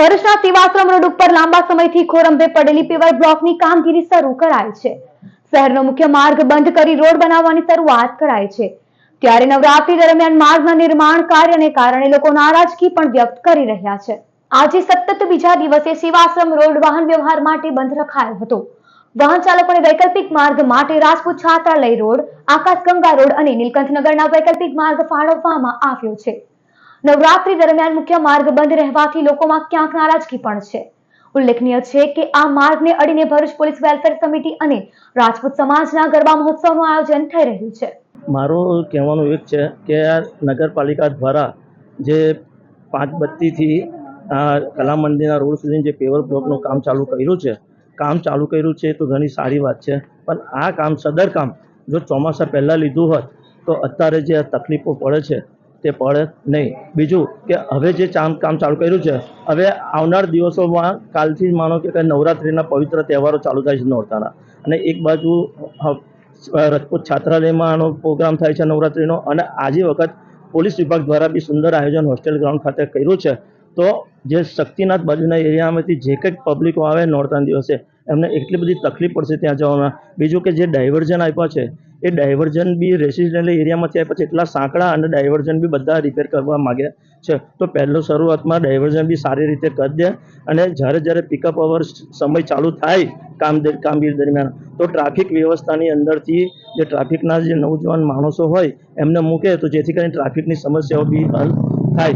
ભરૂચના સેવાશ્રમ રોડ ઉપર લાંબા સમયથી ખોરંભે પડેલી પેવર બ્લોકની કામગીરી શરૂ કરાઈ છે. શહેરનો મુખ્ય માર્ગ બંધ કરી રોડ બનાવવાની શરૂઆત કરાઈ છે. ત્યારે નવરાત્રી દરમિયાન માર્ગના નિર્માણ કાર્યને કારણે લોકો નારાજગી પણ વ્યક્ત કરી રહ્યા છે. આજે સતત બીજા દિવસે સેવાશ્રમ રોડ વાહન વ્યવહાર માટે બંધ રખાયો હતો. વાહન ચાલકોને વૈકલ્પિક માર્ગ માટે રાજપૂત છાત્રાલય રોડ, આકાશગંગા રોડ અને નીલકંઠનગરના વૈકલ્પિક માર્ગ ફાળવવામાં આવ્યો છે. નવરાત્રી દરમિયાન મુખ્ય માર્ગ બંધ રહેવાથી લોકોમાં ક્યાંક નારાજગી પણ છે. ઉલ્લેખનીય છે કે આ માર્ગને અડીને ભરૂચ પોલીસ વેલફેર સમિતિ અને રાજપૂત સમાજના ગરબા મહોત્સવનું આયોજન થઈ રહ્યું છે. મારું કહેવાનું એક છે કે નગરપાલિકા દ્વારા જે પાંચ બત્તીથી કલા મંદિરના રોડ સુધી જે પેવર બ્લોકનું કામ ચાલુ કર્યું છે, કામ ચાલુ કર્યું છે તો ઘણી સારી વાત છે, પણ આ કામ સદર કામ જો ચોમાસા પહેલાં લીધું હોત તો અત્યારે જે તકલીફો પડે છે તે પડે નહીં. બીજું કે હવે જે કામ ચાલુ કર્યું છે, હવે આવનાર દિવસોમાં કાલથી માનો કે નવરાત્રિના પવિત્ર તહેવારો ચાલુ થાય છે નોરતાના. અને એક બાજુ રાજપૂત છાત્રાલયમાં આનો પ્રોગ્રામ થાય છે નવરાત્રિનો અને આજે વખત પોલીસ વિભાગ દ્વારા બી સુંદર આયોજન હોસ્ટેલ ગ્રાઉન્ડ ખાતે કર્યું છે. તો જે શક્તિનાથ બાજુના એરિયામાંથી જે કંઈક પબ્લિકો આવે નોરતાના દિવસે, એમને એટલી બધી તકલીફ પડશે ત્યાં જવામાં. બીજું કે જે ડાયવર્ઝન આપ્યા છે, એ ડાયવર્ઝન બી રેસિડેન્ટલ એરિયામાંથી આપ્યા છે. એટલા સાંકડા અને ડાયવર્ઝન બી બધા રિપેર કરવા માગ્યા છે. તો પહેલો શરૂઆતમાં ડાયવર્ઝન બી સારી રીતે કરી દે અને જ્યારે જ્યારે પિકઅપ અવર સમય ચાલુ થાય કામ કામગીરી દરમિયાન, તો ટ્રાફિક વ્યવસ્થાની અંદરથી જે ટ્રાફિકના જે નવજવાન માણસો હોય એમને મૂકે તો જેથી કરીને ટ્રાફિકની સમસ્યાઓ બી હલ